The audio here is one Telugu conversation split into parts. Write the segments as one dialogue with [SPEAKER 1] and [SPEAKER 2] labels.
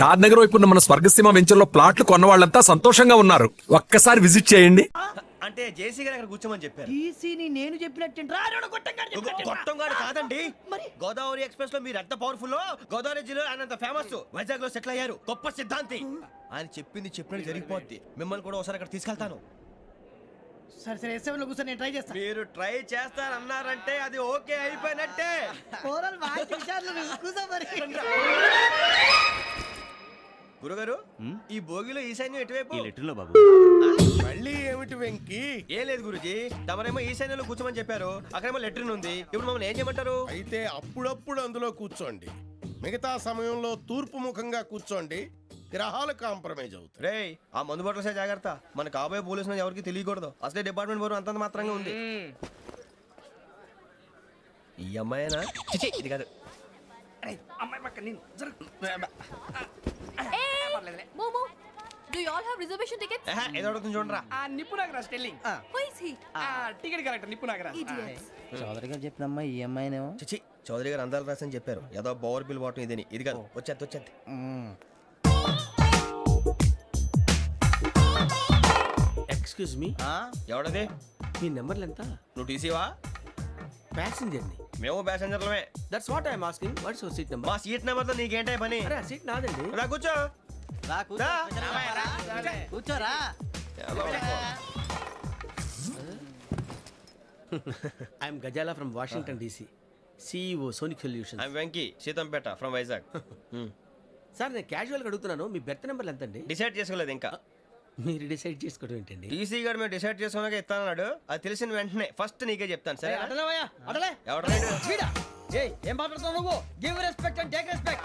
[SPEAKER 1] షాద్ నగర్ వైపు ఉన్న మన స్వర్గసీమ వెంచర్లో ప్లాట్లు కొన్న వాళ్ళంతా సంతోషంగా ఉన్నారు. ఒక్కసారి విజిట్ చేయండి.
[SPEAKER 2] అంటే జేసీ గారు అక్కడ కూర్చోమని చెప్పారు.
[SPEAKER 3] టీసీని నేను చెప్పినట్టు
[SPEAKER 2] గొట్టం గారు కాదండి.
[SPEAKER 3] మరి?
[SPEAKER 2] గోదావరి ఎక్స్ప్రెస్లో మీరు ఎంత పవర్ఫుల్ గోదావరి జిల్లా ఆయన అంత ఫేమస్ వైజాగ్లో సెటిల్ అయ్యారు. గొప్ప సిద్ధాంతి. ఆయన చెప్పింది చెప్పినట్టు జరిగిపోద్ది. మిమ్మల్ని కూడా ఒకసారి అక్కడ తీసుకెళ్తాను.
[SPEAKER 3] సరే సరే ఎస్లో కూర్చొని నేను ట్రై చేస్తాను
[SPEAKER 2] మీరు ట్రై చేస్తారన్నారంటే అది ఓకే అయిపోయినట్టే.
[SPEAKER 3] కూరలు బాగా నువ్వు. కూర్చో మరి.
[SPEAKER 2] గురుగారు ఈ భోగిలో ఈశాన్యం ఎటువైపు?
[SPEAKER 4] లెటర్లో బాబు.
[SPEAKER 5] మళ్ళీ ఏమిటి వెంకీ?
[SPEAKER 2] ఏం లేదు గురుజీ తమరేమో ఈశాన్యంలో కూర్చోమని చెప్పారు. అక్కడేమో లెటర్ ఉంది. ఇప్పుడు మమ్మల్ని ఏం చేయమంటారు?
[SPEAKER 5] అయితే అప్పుడప్పుడు అందులో కూర్చోండి. మిగతా సమయంలో తూర్పు ముఖంగా కూర్చోండి. గ్రహాలు కాంప్రమైజ్ అవుతాయి.
[SPEAKER 2] రే ఆ మందు బట్టలసే జాగ్రత్త. మన కాబోయే పోలీసులు ఎవరికి తెలియకూడదు. అసలే డిపార్ట్మెంట్ బోరు అంతంత మాత్రంగా ఉంది. ఈ అమ్మాయినా? చిచి, ఇది కాదు. ఏదో అడుగుతుంది చూడరా.
[SPEAKER 6] ఆ నిప్పు నాగరాజ్ టెల్లింగ్? ఆ. టికెట్ కలెక్టర్ నిప్పు నాగరాజ్.
[SPEAKER 3] చౌదరి గారు చెప్పినమ్మా ఈ అమ్మాయినేమో.
[SPEAKER 2] చిచి చౌదరి గారు అందాలు రాసని చెప్పారు. ఏదో బోర్ బిల్ బాటం ఇదని. ఇది కాదు వచ్చేది వచ్చేది.
[SPEAKER 4] Excuse me
[SPEAKER 2] ఎవడది?
[SPEAKER 4] మీ నెంబర్లు ఎంత?
[SPEAKER 2] నువ్వు టీసీవా?
[SPEAKER 4] ప్యాసింజర్ని.
[SPEAKER 2] మేము ప్యాసెంజర్లమే.
[SPEAKER 4] That's what I'm asking what's your seat
[SPEAKER 2] మా
[SPEAKER 4] నెంబర్
[SPEAKER 2] సీట్ నెంబర్తో నీకేంటే పని?
[SPEAKER 4] అరే సీట్ నాదండి.
[SPEAKER 2] రా కూర్చో. రా.
[SPEAKER 3] కూర్చోరా
[SPEAKER 2] ఎలా ఉన్నావు?
[SPEAKER 4] I'm Gajala from Washington DC CEO Sonic solution
[SPEAKER 2] I'm Venky Seethampeta from Vizag
[SPEAKER 4] sir నేను క్యాజువల్గా అడుగుతున్నాను. మీ బెర్త్ నెంబర్లు ఎంత అండి
[SPEAKER 2] డిసైడ్ చేసుకోలేదు ఇంకా.
[SPEAKER 4] మీరు డిసైడ్ చేసుకోవడం ఏంటండి?
[SPEAKER 2] టీసీ గారు మేము డిసైడ్ చేసుకున్నాక ఇస్తానన్నాడు. అది తెలిసిన వెంటనే ఫస్ట్ నీకే చెప్తాను సరే
[SPEAKER 3] అడలేవయ్యా అడలే
[SPEAKER 2] ఎవరు
[SPEAKER 3] వీడా ఏయ్ ఏం మాట్లాడుతావు నువ్వు? Give respect and take respect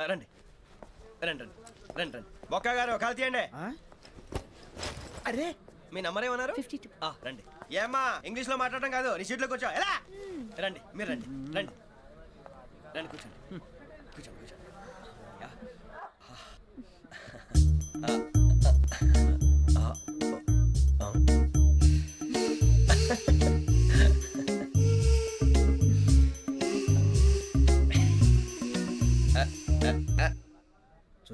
[SPEAKER 2] రండి. రండి రండి రండి రండి. బొక్క గారు కాల్ తీయండి. అరే. మీ నంబర్ ఏమన్నారు?
[SPEAKER 7] Fifty two.
[SPEAKER 2] రండి. ఏమ్మా ఇంగ్లీష్లో మాట్లాడడం కాదు నీ సీట్లో కూర్చో. ఎలా? రండి మీరు రండి రండి. రండి కూర్చోండి. కూర్చోండి కూర్చోండి.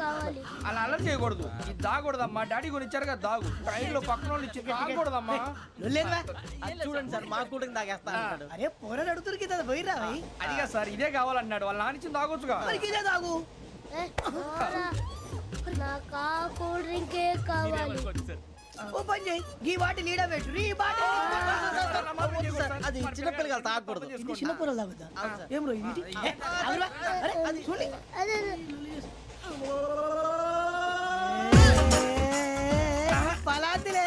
[SPEAKER 7] కావాలి
[SPEAKER 8] అలా అలర్ చేయకూడదు. ఇది దాగకూడదమ్మా. డాడీ కొని ఇచ్చారు కదా దాగు. ట్రైన్లో పక్కన వాళ్ళు ఇచ్చి దాగకూడదమ్మా
[SPEAKER 9] చూడండి సార్ మా కూడా తాగేస్తా అన్నాడు
[SPEAKER 8] అరే పోరాడు అడుగుతారు కదా పోయిరా అదిగా సార్ ఇదే కావాలన్నాడు. వాళ్ళ నాన్న ఇచ్చింది తాగొచ్చుగా. ఇదే తాగు.
[SPEAKER 7] నాకు కూల్ డ్రింకే కావాలి.
[SPEAKER 8] ఓ పని చేయి ఈ బాటి లీడ పెట్టు ఈ బాటి
[SPEAKER 9] అది చిన్నపిల్లలు తాగకూడదు
[SPEAKER 8] ఇది చిన్న పొరలు తాగుతా ఏం రో ఇది. అరే అది పలాతిలే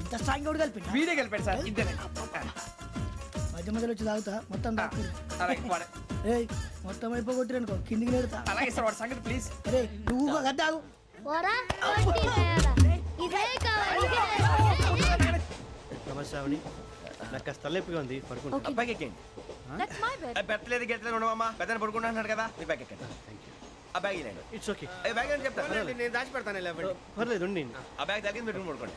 [SPEAKER 8] ఇంత స్ట్రాంగ్ కూడా కలిపి వీడే కలిపాడు సార్ మధ్య మధ్యలో వచ్చి తాగుతా మొత్తం తాగుతుంది ఏయ్ మొత్తం అయిపోగొట్టి అనుకో కిందికి నేడుతా అలాగే సార్ వాడు సంగతి ప్లీజ్ అరే నువ్వు కదా తాగు
[SPEAKER 7] పోరా? వడ్డీ తేడా. ఇదే కావాలి ఇదే.
[SPEAKER 9] నమస్తే నాకు కాస్త తలెప్పిగా ఉంది పడుకుంటా
[SPEAKER 2] బ్యాగ్ ఎక్కండి
[SPEAKER 10] దట్స్ మై బెడ్
[SPEAKER 2] ఆ, పెట్టలేదు గెట్టలేదు ఉండవమ్మా. పెద్దని పడుకుంటా అన్నాడు కదా మీ బ్యాగ్ ఎక్కండి. ఆ బ్యాగ్ ఇలాండి
[SPEAKER 9] ఇట్స్ ఓకే
[SPEAKER 2] ఏ బ్యాగ్ అని చెప్తాను
[SPEAKER 6] నేను దాచి పెడతాను
[SPEAKER 9] పర్లేదు ఉండి
[SPEAKER 2] ఆ బ్యాగ్ తగ్గింది పెట్టుకుని పడుకోండి.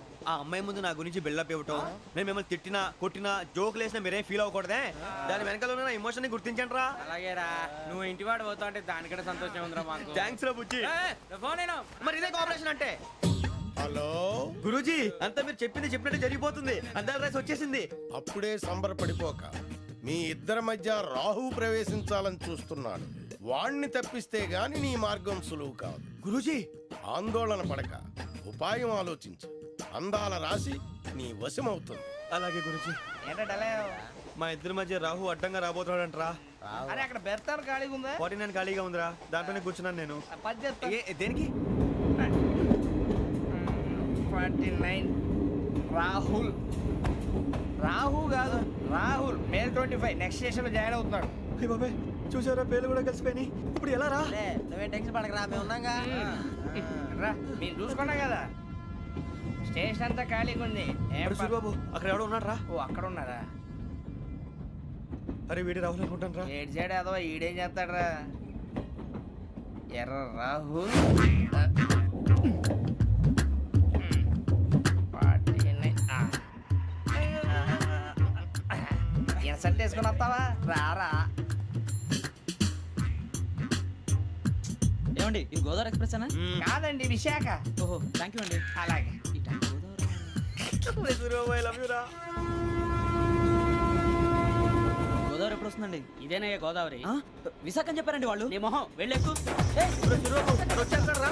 [SPEAKER 2] ఆ అమ్మాయి ముందు నా గురించి బిల్డప్ ఇవ్వటం నేను మిమ్మల్ని తిట్టినా కొట్టినా జోకులు వేసినా మీరేం ఫీల్ అవ్వకూడదే? దాని వెనకాల ఉన్న ఎమోషన్ని గుర్తించండి రా
[SPEAKER 8] అలాగేరా. నువ్వు ఇంటి వాడు పోతా అంటే దానికంటే సంతోషం ఉందిరా మాకు.
[SPEAKER 2] థ్యాంక్స్ రా బుజ్జి.
[SPEAKER 8] ఫోన్ అయినా
[SPEAKER 2] మరి ఇదే కోఆపరేషన్ అంటే?
[SPEAKER 5] హలో?
[SPEAKER 2] గురూజీ అంతా మీరు చెప్పింది చెప్పినట్టు జరిగిపోతుంది. అందాల రైస్ వచ్చేసింది.
[SPEAKER 5] అప్పుడే సంబరపడిపోక మీ ఇద్దరి మధ్య రాహు ప్రవేశించాలని చూస్తున్నాడు. వాణ్ణి తప్పిస్తే గాని నీ మార్గం సులువు కాదు.
[SPEAKER 2] గురూజీ!
[SPEAKER 5] ఆందోళన పడక ఉపాయం ఆలోచించు. అందాల రాశి నీ వశమవుతుంది.
[SPEAKER 2] అలాగే గురుజీ. మా ఇద్దరి మధ్య రాహు అడ్డంగా రాబోతున్నాడంట్రా.
[SPEAKER 6] అరే అక్కడ బెర్తాను ఖాళీగా ఉందా?
[SPEAKER 2] ఫార్టీ నైన్ ఖాళీగా ఉందిరా. దాంట్లోనే కూర్చున్నాను నేను. దేనికి?
[SPEAKER 6] Forty nine Rahul. రాహు కాదు Rahul. May twenty five. Next స్టేషన్లో జాయిన్ అవుతున్నాడు.
[SPEAKER 2] అయ్య బాబాయ్. చూసారా? పేర్లు కూడా కలిసిపోయినాయి. ఇప్పుడు ఎలా రా?
[SPEAKER 6] నువ్వే టెన్షన్ పడకరా మేము ఉన్నాగా. రా మీరు చూసుకున్నా కదా. స్టేషన్ అంతా ఖాళీగా ఉంది.
[SPEAKER 2] సూరిబాబు అక్కడ ఎవడో ఉన్నాడు రా.
[SPEAKER 6] ఓ అక్కడ ఉన్నారా?
[SPEAKER 2] అరే వీడి రాహుల్ అనుకుంటాను రా.
[SPEAKER 6] ఏడు సైడ్ ఏదో ఈడేం చేస్తాడరా ఎర్ర రాహుల్. ఇన్సర్ట్ వేసుకుని వస్తావా? రారా
[SPEAKER 3] ఏమండి ఇది గోదావరి ఎక్స్ప్రెస్ అనా
[SPEAKER 6] కాదండి విశాఖ.
[SPEAKER 3] ఓహో థ్యాంక్ యూ అండి.
[SPEAKER 6] అలాగే.
[SPEAKER 3] గోదావరి ఎప్పుడు వస్తుందండి?
[SPEAKER 6] ఇదేనయ్య గోదావరి?
[SPEAKER 3] విశాఖ అని చెప్పారండి వాళ్ళు. నీ మొహం వెళ్ళెక్కు
[SPEAKER 2] వచ్చేస్తాడు రా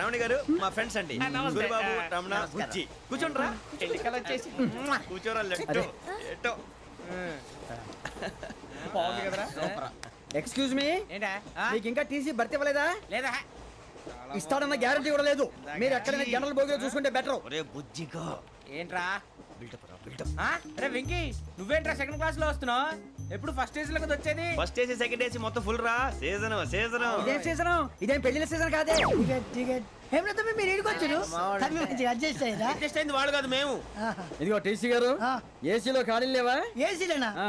[SPEAKER 2] శ్రావణి గారు మా ఫ్రెండ్స్ అండి. సూరిబాబు రమణ. బుజ్జి. కూర్చోండి రా
[SPEAKER 6] ఎన్నికలు వచ్చేసి.
[SPEAKER 2] కూర్చోరా లెట్టో ఎట్టో.
[SPEAKER 6] బాగుంది కదరా?
[SPEAKER 3] ఎక్స్క్యూజ్ మీ
[SPEAKER 6] ఏంటా?
[SPEAKER 3] మీకు ఇంకా టీసీ భర్తీ ఇవ్వలేదా?
[SPEAKER 6] లేదా?
[SPEAKER 3] ఇస్తాడన్న గ్యారంటీ కూడా లేదు. మీరు ఎక్కడైనా జనరల్ బోగిలో చూసుకుంటే బెటర్
[SPEAKER 2] ఒరే బుజ్జిగా.
[SPEAKER 6] ఏంట్రా? అరే వెంకీ నువ్వేంట్రా సెకండ్ క్లాస్లో వస్తున్నావు? ఎప్పుడు ఫస్ట్ ఏజ్లో వచ్చేది?
[SPEAKER 2] ఫస్ట్ ఏసీ సెకండ్ ఏసీ మొత్తం ఫుల్ రా. సీజన్ సీజన్
[SPEAKER 3] ఇదేం సీజన్ ఇదేం పెళ్ళిన సీజన్ కాదే?
[SPEAKER 8] టికెట్ టికెట్ ఏమిటో మీరు ఇడికి వచ్చారు. తమ్మి మంచిగా అడ్జస్ట్ అయ్యారా?
[SPEAKER 6] అడ్జస్ట్ అయింది వాళ్ళు కాదు మేము.
[SPEAKER 3] ఇదిగో టీసీ గారు
[SPEAKER 8] ఆ.
[SPEAKER 3] ఏసీలో ఖాళీ లేవా?
[SPEAKER 8] ఏసీలేనా?
[SPEAKER 3] ఆ.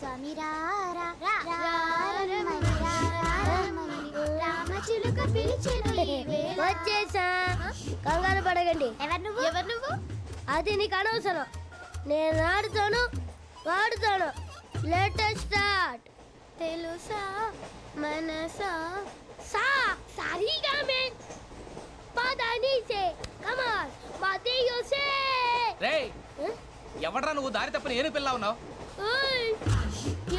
[SPEAKER 2] ఎలా
[SPEAKER 11] వచ్చేసా. కంగారు పడగండి ఎవరు నువ్వు? ఎవరు నువ్వు? అది నీకు అనవసరం. నేను ఆడుతాను వాడుతాను లేటెస్ట్ స్టార్ట్ తెలుసా? మనసా? సా. సరిగా మే. పదని సే. కమాన్ మతియో సే
[SPEAKER 3] రేయ్ ఎవడ్రా నువ్వు దారి తప్పని ఏను పిల్ల ఉన్నావు?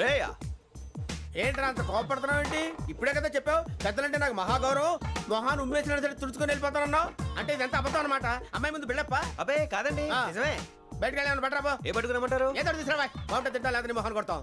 [SPEAKER 4] రేయ్,
[SPEAKER 6] ఏంట్రా అంత కోపడుతున్నావు ఏంటి? ఇప్పుడే కదా చెప్పావు పెద్దలంటే నాకు మహాగౌరవం. మొహాన్ని ఉమ్మేసిన సరే తుడుచుకొని వెళ్ళిపోతానన్నావు. అంటే ఇదంతా అబద్ధం అనమాట అమ్మాయి ముందు బిళ్ళప్ప
[SPEAKER 2] అబ్బే కాదండి. నిజమే.
[SPEAKER 6] బయటకు వెళ్ళాను బట్రాబో
[SPEAKER 2] ఏ పట్టుకురమ్మంటారు
[SPEAKER 6] ఏదో తీసుకురా బాగుంటుంది తింటా లేదా నీ మొహాన్ని కొడతాం.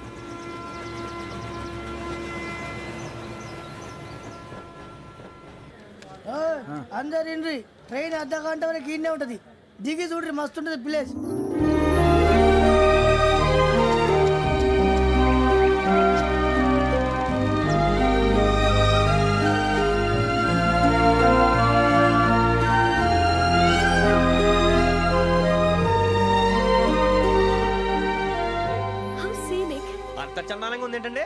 [SPEAKER 8] అందరు ఇండ్రి ట్రైన్ అర్ధ గంట వరకు ఇన్నే ఉంటది. దిగి చూడ్రి మస్తు ఉంటది ప్లేస్.
[SPEAKER 7] How scenic.
[SPEAKER 2] అంత చందానంగా ఉంది ఏంటంటే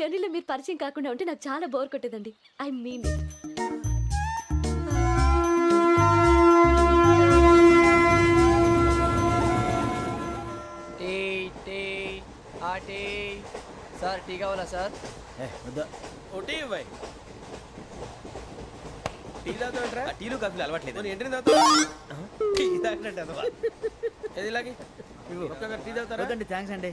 [SPEAKER 7] జర్నీలో మీరు పరిచయం కాకుండా ఉంటే నాకు చాలా bore కొట్టేదండి. I mean it
[SPEAKER 12] tea tea ఆ టీ. సార్ టీ కావాలా సార్?
[SPEAKER 6] ఇవ్వాయి టీ
[SPEAKER 2] టీలు కాఫీలు అలవాట్లేదు.
[SPEAKER 6] ఎంట్రీ తాగుతావా?
[SPEAKER 2] టీ తాగినట్టు అదవా.
[SPEAKER 6] ఏది ఇలాగే? ఒక్క టీ తాగుతారా?
[SPEAKER 3] థ్యాంక్స్ అండి.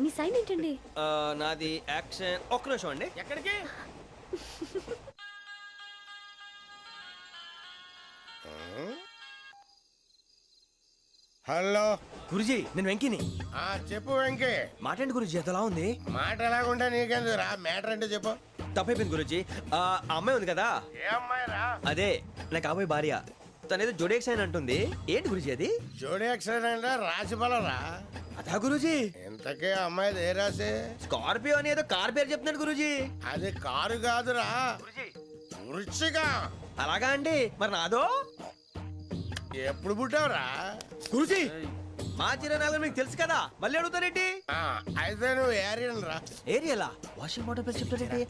[SPEAKER 7] మీ సైన్ ఏంటండి?
[SPEAKER 2] ఆ, నాది యాక్షన్. ఒక్క నిమిషం అండి.
[SPEAKER 6] ఎక్కడికి?
[SPEAKER 5] హలో.
[SPEAKER 2] గురుజీ నేను వెంకిని.
[SPEAKER 5] ఆ చెప్పు వెంకీ.
[SPEAKER 2] మాట్లాడండి గురుజీ ఎంతలా ఉంది?
[SPEAKER 5] మాట ఎలాగుంటా నీకెందుకు? రా మ్యాటర్ అంటే చెప్పు.
[SPEAKER 2] తప్పైపోయింది గురుజీ. ఆ ఆ అమ్మాయి ఉంది కదా?
[SPEAKER 5] ఏ అమ్మాయి రా?
[SPEAKER 2] అదే నా కాబోయే భార్య. తనేదో జోడేక్స్ అని అంటుంది. ఏంటి గురుజీ అది?
[SPEAKER 5] జోడి యాక్సిడెంట్ రాసి రా
[SPEAKER 2] అదా గురుజీ?
[SPEAKER 5] ఇంతకే అమ్మాయి ఏ రాసి
[SPEAKER 2] స్కార్పియో అని ఏదో కార్ పేరు చెప్తున్నాడు గురుజీ.
[SPEAKER 5] అది కారు కాదురా. వృచ్చిగా.
[SPEAKER 2] అలాగా అండి మరి నాదో?
[SPEAKER 5] ఎప్పుడు పుట్టావురా?
[SPEAKER 2] గురుజీ మా చిరనాలు మీకు తెలుసు కదా. మళ్ళీ అడుగుతారేంటి
[SPEAKER 5] అయితే నువ్వు ఏరియన్ రా.
[SPEAKER 2] ఏరియలా? వాషింగ్ వాటర్ పేరు చెప్తారేంటి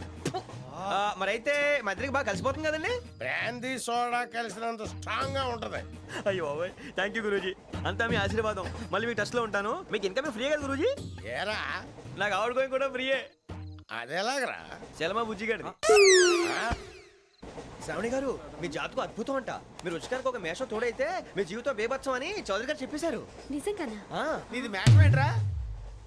[SPEAKER 2] ఆ, మరైతే మా ఇద్దరికి బాగా కలిసిపోతుంది కదండి?
[SPEAKER 5] బ్రాందీ సోడా కలిసినంత స్ట్రాంగ్గా ఉంటది.
[SPEAKER 2] అయ్యో థ్యాంక్ యూ గురూజీ. అంతా మీ ఆశీర్వాదం. మళ్ళీ మీకు టచ్లో ఉంటాను. మీకు ఇంకా ఫ్రీ కదా గురూజీ?
[SPEAKER 5] ఏరా?
[SPEAKER 2] నాకు ఆవిడ గోయింగ్ కూడా ఫ్రీయే
[SPEAKER 5] అదెలాగరా?
[SPEAKER 2] చలమా బుజ్జి గారిది. శ్రావణి గారు మీ జాతకు అద్భుతం అంట. మీరు రుచికారికి ఒక మేషం తోడైతే మీ జీవితం బేబత్సం అని చౌదరి గారు చెప్పేశారు.
[SPEAKER 7] నిజంగానా?
[SPEAKER 2] ఆ,
[SPEAKER 6] నీది మ్యాటర్ ఏంట్రా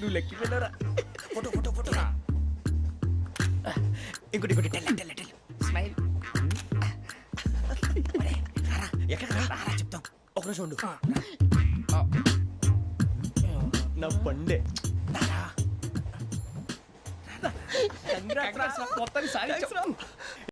[SPEAKER 2] నువ్వు లెక్కి వెళ్ళరా? Photo photo photo. ఇంకోటి ఇంకోటి టెల్ టెల్ టెల్. స్మైల్. ఎక్కడ రా? చెప్తాం. ఒక నిమిషం ఉండు. నా పండే
[SPEAKER 12] మొత్తానికి సాధించాం